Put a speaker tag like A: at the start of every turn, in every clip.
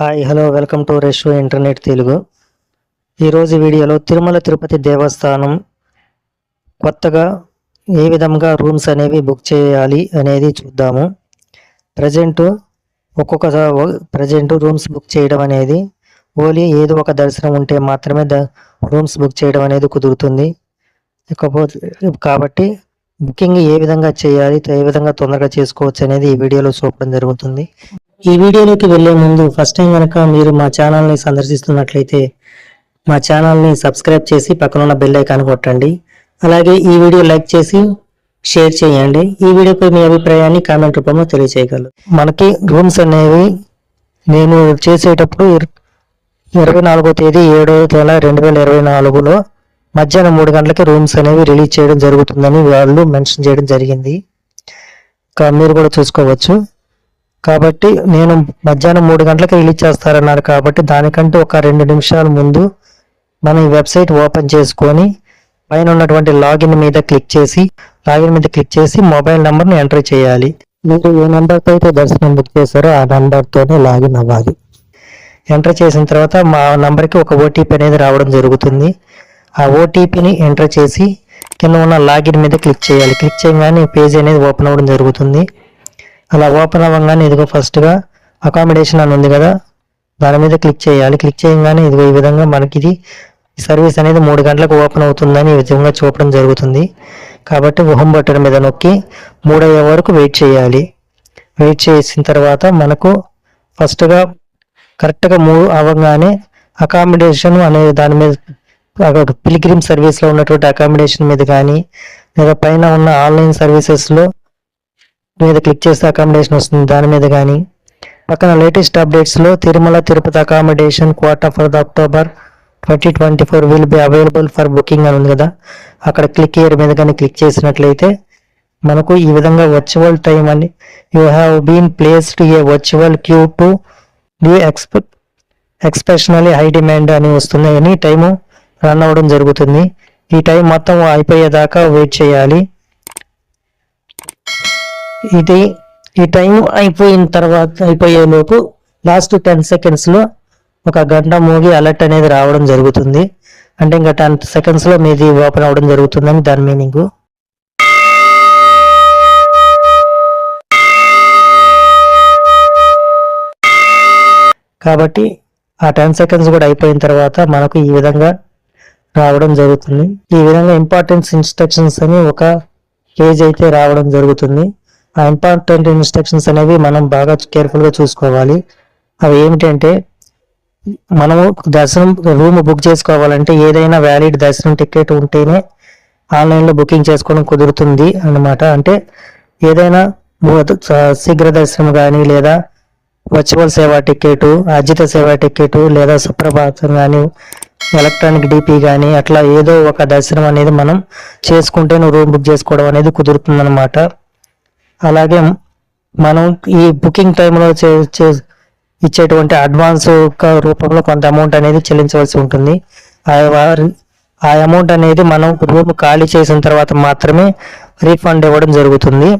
A: Hi hello welcome to రెషో internet Telugu. ఈరోజు వీడియోలో తిరుమల తిరుపతి దేవస్థానం కొత్తగా ఏ విధంగా రూమ్స్ అనేవి బుక్ చేయాలి అనేది చూద్దాము. ప్రజెంట్ ఒక్కొక్క ప్రజెంట్ రూమ్స్ బుక్ చేయడం అనేది ఓన్లీ ఏదో ఒక దర్శనం ఉంటే మాత్రమే ద రూమ్స్ బుక్ చేయడం అనేది కుదురుతుంది. ఇకపోతే కాబట్టి బుకింగ్ ఏ విధంగా చేయాలి ఏ విధంగా తొందరగా చేసుకోవచ్చు అనేది ఈ వీడియోలో చూపడం జరుగుతుంది. ఈ వీడియోలోకి వెళ్ళే ముందు ఫస్ట్ టైం కనుక మీరు మా ఛానల్ని సందర్శిస్తున్నట్లయితే మా ఛానల్ని సబ్స్క్రైబ్ చేసి పక్కన ఉన్న బెల్ ఐకాన్ కొట్టండి. అలాగే ఈ వీడియో లైక్ చేసి షేర్ చేయండి. ఈ వీడియోపై మీ అభిప్రాయాన్ని కామెంట్ రూపంలో తెలియజేయగలరు మనకి రూమ్స్ అనేవి నేను చేసేటప్పుడు ఇరవై నాలుగో తేదీ ఏడో నెల రెండు వేల ఇరవై నాలుగులో మధ్యాహ్నం మూడు గంటలకి రూమ్స్ అనేవి రిలీజ్ చేయడం జరుగుతుందని వాళ్ళు మెన్షన్ చేయడం జరిగింది. మీరు కూడా చూసుకోవచ్చు. కాబట్టి నేను మధ్యాహ్నం మూడు గంటలకు రిలీజ్ చేస్తారన్నారు కాబట్టి దానికంటే ఒక రెండు నిమిషాల ముందు మనం ఈ వెబ్సైట్ ఓపెన్ చేసుకొని పైన ఉన్నటువంటి లాగిన్ మీద క్లిక్ చేసి లాగిన్ మీద క్లిక్ చేసి మొబైల్ నెంబర్ని ఎంటర్ చేయాలి. మీరు ఏ నెంబర్తో అయితే దర్శనం బుక్ చేశారో ఆ నెంబర్తోనే లాగిన్ అవ్వాలి. ఎంటర్ చేసిన తర్వాత మా నెంబర్కి ఒక ఓటీపీ అనేది రావడం జరుగుతుంది. ఆ ఓటీపీని ఎంటర్ చేసి కింద ఉన్న లాగిన్ మీద క్లిక్ చేయాలి. క్లిక్ చేయగానే పేజ్ అనేది ఓపెన్ అవ్వడం జరుగుతుంది. అలా ఓపెన్ అవ్వగానే ఇదిగో ఫస్ట్గా అకామిడేషన్ అని ఉంది కదా దాని మీద క్లిక్ చేయాలి. క్లిక్ చేయగానే ఇదిగో ఈ విధంగా మనకి ఇది సర్వీస్ అనేది మూడు గంటలకు ఓపెన్ అవుతుందని ఈ విధంగా చూపడం జరుగుతుంది. కాబట్టి హోమ్ బటన్ మీద నొక్కి మూడయ్యే వరకు వెయిట్ చేయాలి. వెయిట్ చేసిన తర్వాత మనకు ఫస్ట్గా కరెక్ట్గా మూవ్ అవ్వగానే అకామిడేషన్ అనే దాని మీద పిలిగ్రిమ్ సర్వీస్లో ఉన్నటువంటి అకామిడేషన్ మీద కానీ లేదా పైన ఉన్న ఆన్లైన్ సర్వీసెస్లో మీద క్లిక్ చేస్తే అకామిడేషన్ వస్తుంది. దాని మీద కానీ పక్కన latest అప్డేట్స్లో Tirumala Tirupati accommodation quarter for the October twenty twenty four will be available for booking అని ఉంది కదా. అక్కడ క్లిక్ ఇయర్ మీద కానీ క్లిక్ చేసినట్లయితే మనకు ఈ విధంగా వర్చువల్ టైం అని you have been placed a virtual queue to new ఎక్స్ప exceptionally high demand అని వస్తుంది. అని టైము రన్ అవ్వడం జరుగుతుంది. ఈ టైం మొత్తం అయిపోయేదాకా వెయిట్ చేయాలి. ఇది ఈ టైం అయిపోయిన తర్వాత అయిపోయే లోపు లాస్ట్ టెన్ సెకండ్స్లో ఒక గంట మూవీ అలర్ట్ అనేది రావడం జరుగుతుంది. అంటే ఇంకా టెన్ సెకండ్స్లో మీది ఓపెన్ అవ్వడం జరుగుతుందని దాని మీనింగ్ కాబట్టి ఆ టెన్ సెకండ్స్ కూడా అయిపోయిన తర్వాత మనకు ఈ విధంగా రావడం జరుగుతుంది. ఈ విధంగా ఇంపార్టెన్స్ ఇన్స్ట్రక్షన్స్ అని ఒక పేజ్ అయితే రావడం జరుగుతుంది. ఇంపార్టెంట్ ఇన్స్ట్రక్షన్స్ అనేవి మనం బాగా కేర్ఫుల్గా చూసుకోవాలి. అవి ఏమిటంటే మనము దర్శనం రూమ్ బుక్ చేసుకోవాలంటే ఏదైనా వ్యాలిడ్ దర్శనం టికెట్ ఉంటేనే ఆన్లైన్లో బుకింగ్ చేసుకోవడం కుదురుతుంది అన్నమాట. అంటే ఏదైనా శీఘ్ర దర్శనం కానీ లేదా వర్చువల్ సేవా టికెట్ అర్జిత సేవా టికెట్ లేదా సుప్రభాతం కానీ ఎలక్ట్రానిక్ డిపి కానీ అట్లా ఏదో ఒక దర్శనం అనేది మనం చేసుకుంటేనే రూమ్ బుక్ చేసుకోవడం అనేది కుదురుతుందన్నమాట. అలాగే మనం ఈ బుకింగ్ టైంలో చే ఇచ్చేటువంటి అడ్వాన్స్ యొక్క రూపంలో కొంత అమౌంట్ అనేది చెల్లించవలసి ఉంటుంది. ఆ ఆ అమౌంట్ అనేది మనం రూమ్ ఖాళీ చేసిన తర్వాత మాత్రమే రీఫండ్ ఇవ్వడం జరుగుతుంది.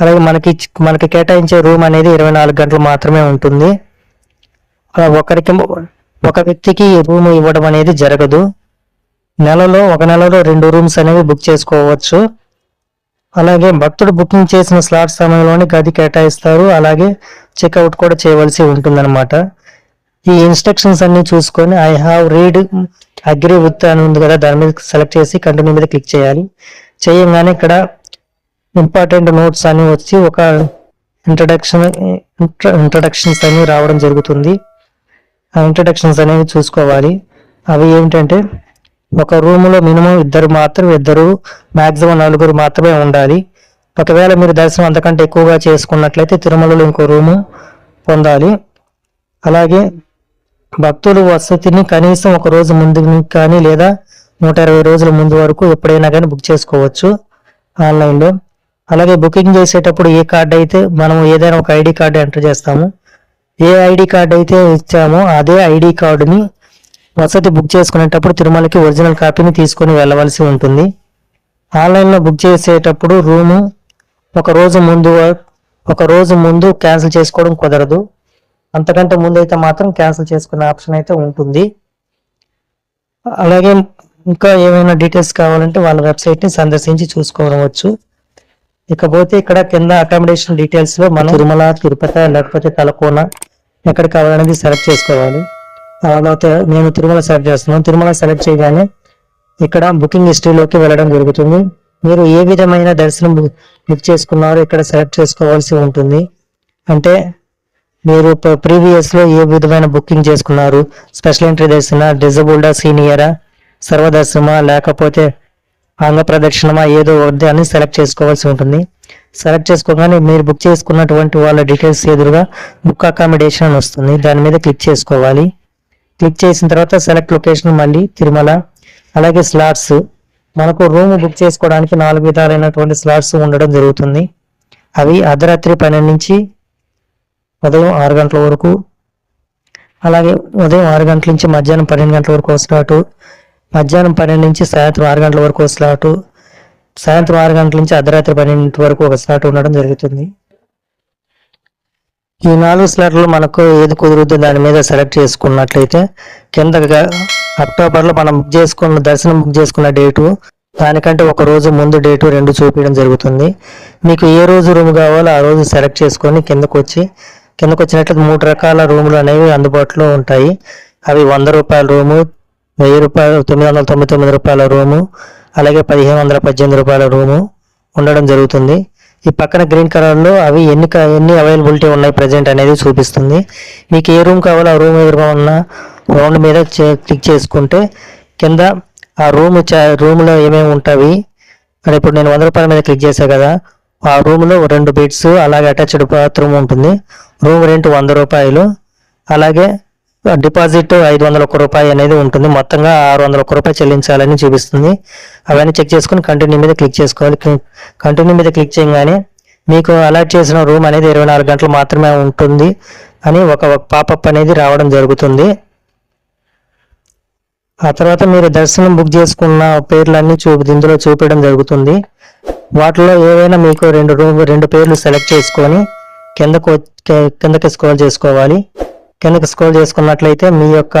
A: అలాగే మనకి మనకి కేటాయించే రూమ్ అనేది ఇరవై నాలుగు గంటలు మాత్రమే ఉంటుంది. అలా ఒకరికి ఒక వ్యక్తికి రూమ్ ఇవ్వడం అనేది జరగదు. నెలలో ఒక నెలలో రెండు రూమ్స్ అనేవి బుక్ చేసుకోవచ్చు. అలాగే భక్తుడు బుకింగ్ చేసిన స్లాట్ సమయంలోనే గది కేటాయిస్తారు. అలాగే చెక్అవుట్ కూడా చేయవలసి ఉంటుందన్నమాట. ఈ ఇన్స్ట్రక్షన్స్ అన్ని చూసుకొని I have read agree with అని ఉంది కదా దాని మీద సెలెక్ట్ చేసి కంటిన్యూ మీద క్లిక్ చేయాలి. చేయంగానే ఇక్కడ ఇంపార్టెంట్ నోట్స్ అని వచ్చి ఒక ఇంట్రడక్షన్ ఇంట్రడక్షన్స్ అని రావడం జరుగుతుంది. ఆ ఇంట్రడక్షన్స్ అనేవి చూసుకోవాలి. అవి ఏమిటంటే ఒక రూములో మినిమం ఇద్దరు మాత్రం ఇద్దరు మాక్సిమం నలుగురు మాత్రమే ఉండాలి. ఒకవేళ మీరు దర్శనం అంతకంటే ఎక్కువగా చేసుకున్నట్లయితే తిరుమలలో ఇంకో రూము పొందాలి. అలాగే భక్తులు వసతిని కనీసం ఒక రోజు ముందు కానీ లేదా నూట ఇరవై రోజుల ముందు వరకు ఎప్పుడైనా కానీ బుక్ చేసుకోవచ్చు ఆన్లైన్లో. అలాగే బుకింగ్ చేసేటప్పుడు ఏ కార్డు అయితే మనం ఏదైనా ఒక ఐడి కార్డు ఎంటర్ చేస్తాము. ఏ ఐడి కార్డు అయితే ఇచ్చామో అదే ఐడి కార్డుని వసతి బుక్ చేసుకునేటప్పుడు తిరుమలకి ఒరిజినల్ కాపీని తీసుకొని వెళ్ళవలసి ఉంటుంది. ఆన్లైన్లో బుక్ చేసేటప్పుడు రూము ఒక రోజు ముందు ఒక రోజు ముందు క్యాన్సిల్ చేసుకోవడం కుదరదు. అంతకంటే ముందు అయితే మాత్రం క్యాన్సిల్ చేసుకునే ఆప్షన్ అయితే ఉంటుంది. అలాగే ఇంకా ఏమైనా డీటెయిల్స్ కావాలంటే వాళ్ళ వెబ్సైట్ని సందర్శించి చూసుకోవచ్చు. ఇకపోతే ఇక్కడ కింద అకామిడేషన్ డీటెయిల్స్లో మనం తిరుమల తిరుపతి లేకపోతే తలకోన ఎక్కడ కావాలనేది సెలెక్ట్ చేసుకోవాలి. తర్వాత నేను తిరుమల సెలెక్ట్ చేస్తున్నాను తిరుమల సెలెక్ట్ చేయగానే ఇక్కడ బుకింగ్ హిస్టరీలోకి వెళ్ళడం జరుగుతుంది. మీరు ఏ విధమైన దర్శనం బుక్ చేసుకున్నారో ఇక్కడ సెలెక్ట్ చేసుకోవాల్సి ఉంటుంది. అంటే మీరు ప్రీవియస్లో ఏ విధమైన బుకింగ్ చేసుకున్నారు? స్పెషల్ ఎంట్రీ దర్శన డిజబుల్డా సీనియరా సర్వదర్శనమా లేకపోతే అంగప్రదక్షిణమా ఏదో వద్ద అని సెలెక్ట్ చేసుకోవాల్సి ఉంటుంది. సెలెక్ట్ చేసుకోగానే మీరు బుక్ చేసుకున్నటువంటి వాళ్ళ డీటెయిల్స్ ఎదురుగా బుక్ అకామిడేషన్ అని వస్తుంది. దాని మీద క్లిక్ చేసుకోవాలి. క్లిక్ చేసిన తర్వాత సెలెక్ట్ లొకేషన్ మళ్ళీ తిరుమల. అలాగే స్లాట్స్. మనకు రూమ్ బుక్ చేసుకోవడానికి నాలుగు విధాలైనటువంటి స్లాట్స్ ఉండడం జరుగుతుంది. అవి అర్ధరాత్రి పన్నెండు నుంచి ఉదయం ఆరు గంటల వరకు అలాగే ఉదయం ఆరు గంటల నుంచి మధ్యాహ్నం పన్నెండు గంటల వరకు ఒక స్లాటు మధ్యాహ్నం పన్నెండు నుంచి సాయంత్రం ఆరు గంటల వరకు ఒక స్లాటు సాయంత్రం ఆరు గంటల నుంచి అర్ధరాత్రి పన్నెండు వరకు ఒక స్లాట్ ఉండడం జరుగుతుంది. ఈ నాలుగు స్లాట్లు మనకు ఏది కుదురుద్దో దాని మీద సెలెక్ట్ చేసుకున్నట్లయితే కింద అక్టోబర్లో మనం బుక్ చేసుకున్న దర్శనం బుక్ చేసుకున్న డేటు దానికంటే ఒక రోజు ముందు డేటు రెండు చూపించడం జరుగుతుంది. మీకు ఏ రోజు రూమ్ కావాలో ఆ రోజు సెలెక్ట్ చేసుకొని కిందకు వచ్చి కిందకు వచ్చినట్లయితే మూడు రకాల రూములు అనేవి అందుబాటులో ఉంటాయి. అవి వంద రూపాయల రూము వెయ్యి రూపాయలు తొమ్మిది వందల తొంభై తొమ్మిది రూపాయల రూము అలాగే పదిహేను వందల పద్దెనిమిది రూపాయల రూము ఉండడం జరుగుతుంది. ఈ పక్కన గ్రీన్ కలర్లో అవి ఎన్ని ఎన్ని అవైలబిలిటీ ఉన్నాయి ప్రజెంట్ అనేది చూపిస్తుంది. మీకు ఏ రూమ్ కావాలో ఆ రూమ్ ఎదురుగా ఉన్న రౌండ్ మీద క్లిక్ చేసుకుంటే కింద ఆ రూమ్ రూమ్లో ఏమేమి ఉంటాయి మరి ఇప్పుడు నేను వంద రూపాయల మీద క్లిక్ చేశాను కదా ఆ రూమ్లో రెండు బెడ్స్ అలాగే అటాచ్డ్ బాత్రూమ్ ఉంటుంది. రూమ్ రెంట్ వంద రూపాయలు. అలాగే డిపాజిట్ ఐదు వందల ఒక్క రూపాయి అనేది ఉంటుంది. మొత్తంగా ఆరు వందల ఒక్క రూపాయి చెల్లించాలని చూపిస్తుంది. అవన్నీ చెక్ చేసుకుని కంటిన్యూ మీద క్లిక్ చేసుకోవాలి. కంటిన్యూ మీద క్లిక్ చేయగానే మీకు అలాట్ చేసిన రూమ్ అనేది ఇరవై నాలుగు గంటలు మాత్రమే ఉంటుంది అని ఒక పాపప్ అనేది రావడం జరుగుతుంది. ఆ తర్వాత మీరు దర్శనం బుక్ చేసుకున్న పేర్లన్నీ చూపి ఇందులో చూపించడం జరుగుతుంది. వాటిలో ఏవైనా మీకు రెండు రూమ్ రెండు పేర్లు సెలెక్ట్ చేసుకొని కిందకు కిందకి స్క్రోల్ చేసుకోవాలి. కిందకి స్క్రోల్ చేసుకున్నట్లయితే మీ యొక్క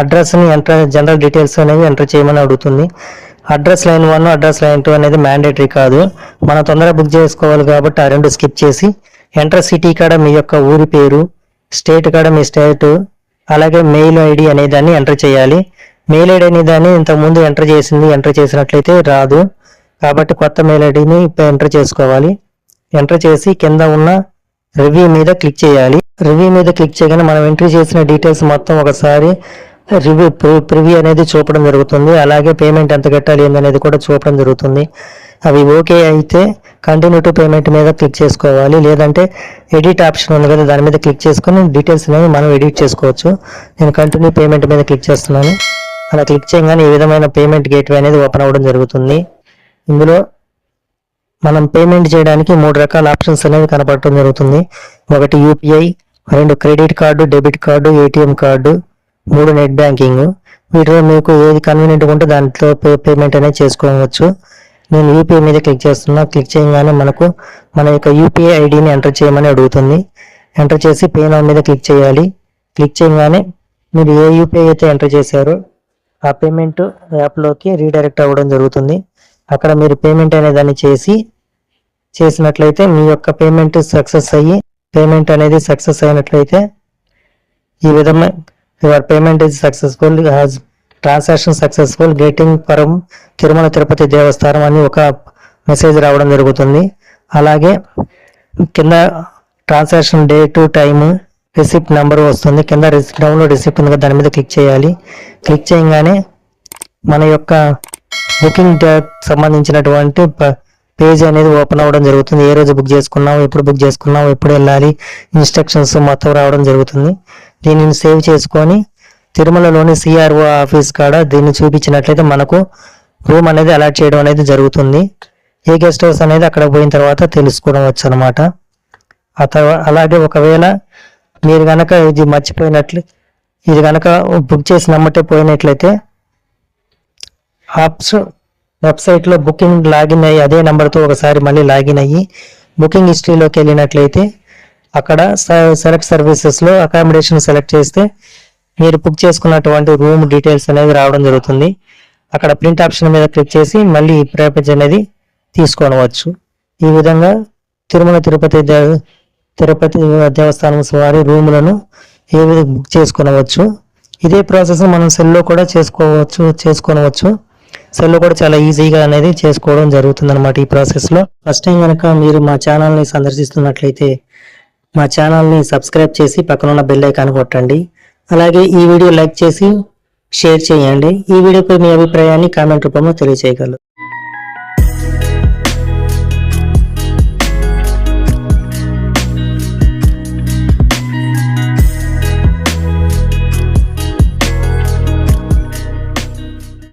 A: అడ్రస్ని ఎంటర్ జనరల్ డీటెయిల్స్ అనేవి ఎంటర్ చేయమని అడుగుతుంది. Address line one address line two అనేది మ్యాండేటరీ కాదు. మనం తొందరగా బుక్ చేసుకోవాలి కాబట్టి ఆ రెండు స్కిప్ చేసి ఎంటర్ సిటీ కాడ మీ యొక్క ఊరి పేరు స్టేట్ కాడ మీ స్టేట్ అలాగే మెయిల్ ఐడి అనే దాన్ని ఎంటర్ చేయాలి. మెయిల్ ఐడి అనే దాన్ని ఇంతకుముందు ఎంటర్ చేసింది ఎంటర్ చేసినట్లయితే రాదు. కాబట్టి కొత్త మెయిల్ ఐడిని ఎంటర్ చేసుకోవాలి. ఎంటర్ చేసి కింద ఉన్న రివ్యూ మీద క్లిక్ చేయాలి. రివ్యూ మీద క్లిక్ చేయగానే మనం ఎంట్రీ చేసిన డీటెయిల్స్ మొత్తం ఒకసారి రివ్యూ ప్రివ్యూ అనేది చూపడం జరుగుతుంది. అలాగే పేమెంట్ ఎంత కట్టాలి ఏందనేది కూడా చూపడం జరుగుతుంది. అవి ఓకే అయితే కంటిన్యూ టు పేమెంట్ మీద క్లిక్ చేసుకోవాలి. లేదంటే ఎడిట్ ఆప్షన్ ఉంది కదా దాని మీద క్లిక్ చేసుకొని డీటెయిల్స్ అనేవి మనం ఎడిట్ చేసుకోవచ్చు. నేను కంటిన్యూ పేమెంట్ మీద క్లిక్ చేస్తున్నాను. అలా క్లిక్ చేయగానే ఈ విధమైన పేమెంట్ గేట్వే అనేది ఓపెన్ అవ్వడం జరుగుతుంది. ఇందులో మనం పేమెంట్ చేయడానికి మూడు రకాల ఆప్షన్స్ అనేవి కనపడటం జరుగుతుంది. ఒకటి యూపీఐ రెండు credit card debit card ATM card మూడు నెట్ బ్యాంకింగ్ వీటిలో మీకు ఏది కన్వీనియంట్గా ఉంటే దాంట్లో పే పేమెంట్ అనేది చేసుకోవచ్చు. నేను యూపీఐ మీద క్లిక్ చేస్తున్నా క్లిక్ చేయగానే మనకు మన యొక్క యూపీఐ ఐడిని ఎంటర్ చేయమని అడుగుతుంది. ఎంటర్ చేసి పే నౌ మీద క్లిక్ చేయాలి. క్లిక్ చేయగానే మీరు ఏ యూపీఐ అయితే ఎంటర్ చేశారో ఆ పేమెంట్ యాప్లోకి రీడైరెక్ట్ అవ్వడం జరుగుతుంది. అక్కడ మీరు పేమెంట్ అనే దాన్ని చేసి చేసినట్లయితే మీ యొక్క పేమెంట్ సక్సెస్ అయ్యి పేమెంట్ అనేది సక్సెస్ అయినట్లయితే ఈ విధంగా your payment is successful has transaction successful getting పరం తిరుమల తిరుపతి దేవస్థానం అని ఒక మెసేజ్ రావడం జరుగుతుంది. అలాగే కింద transaction date time receipt number వస్తుంది. కింద డౌన్లోడ్ రిసిప్ట్ ఉంది కదా, దాని మీద క్లిక్ చేయాలి. క్లిక్ చేయగానే మన యొక్క బుకింగ్ డేట్ సంబంధించినటువంటి పేజ్ అనేది ఓపెన్ అవ్వడం జరుగుతుంది. ఏ రోజు బుక్ చేసుకున్నాం ఎప్పుడు బుక్ చేసుకున్నాం ఎప్పుడు వెళ్ళాలి ఇన్స్ట్రక్షన్స్ మొత్తం రావడం జరుగుతుంది. దీనిని సేవ్ చేసుకొని తిరుమలలోని సిఆర్ఓ ఆఫీస్ కాడ దీన్ని చూపించినట్లయితే మనకు రూమ్ అనేది అలాట్ చేయడం అనేది జరుగుతుంది. ఏ గెస్ట్ హౌస్ అనేది అక్కడ పోయిన తర్వాత తెలుసుకోవడం వచ్చు అనమాట ఆ తర్వాత అలాగే ఒకవేళ మీరు గనక ఇది మర్చిపోయినట్లు ఇది కనుక బుక్ చేసి నమ్మటే పోయినట్లయితే ఆప్స్ వెబ్సైట్లో బుకింగ్ లాగిన్ అయ్యి అదే నెంబర్తో ఒకసారి మళ్ళీ లాగిన్ అయ్యి బుకింగ్ హిస్టరీలోకి వెళ్ళినట్లయితే అక్కడ సెలెక్ట్ సర్వీసెస్లో అకామిడేషన్ సెలెక్ట్ చేస్తే మీరు బుక్ చేసుకున్నటువంటి రూమ్ డీటెయిల్స్ అనేది రావడం జరుగుతుంది. అక్కడ ప్రింట్ ఆప్షన్ మీద క్లిక్ చేసి మళ్ళీ ఈ ప్యాకేజ్ అనేది తీసుకోవచ్చు. ఈ విధంగా తిరుమల తిరుపతి తిరుపతి దేవస్థానం వారి రూములను ఏ విధంగా బుక్ చేసుకోనవచ్చు. ఇదే ప్రాసెస్ మనం సెల్లో కూడా చేసుకోవచ్చు చేసుకోనవచ్చు. సెల్లో కూడా చాలా ఈజీగా అనేది చేసుకోవడం జరుగుతుంది అనమాట ఈ ప్రాసెస్లో ఫస్ట్ టైం కనుక మీరు మా ఛానల్ని సందర్శిస్తున్నట్లయితే మా ఛానల్ని సబ్స్క్రైబ్ చేసి పక్కన ఉన్న బెల్ ఐకాన్ కొట్టండి. అలాగే ఈ వీడియో లైక్ చేసి షేర్ చేయండి. ఈ వీడియోపై మీ అభిప్రాయాన్ని కామెంట్ రూపంలో తెలియజేయగలరు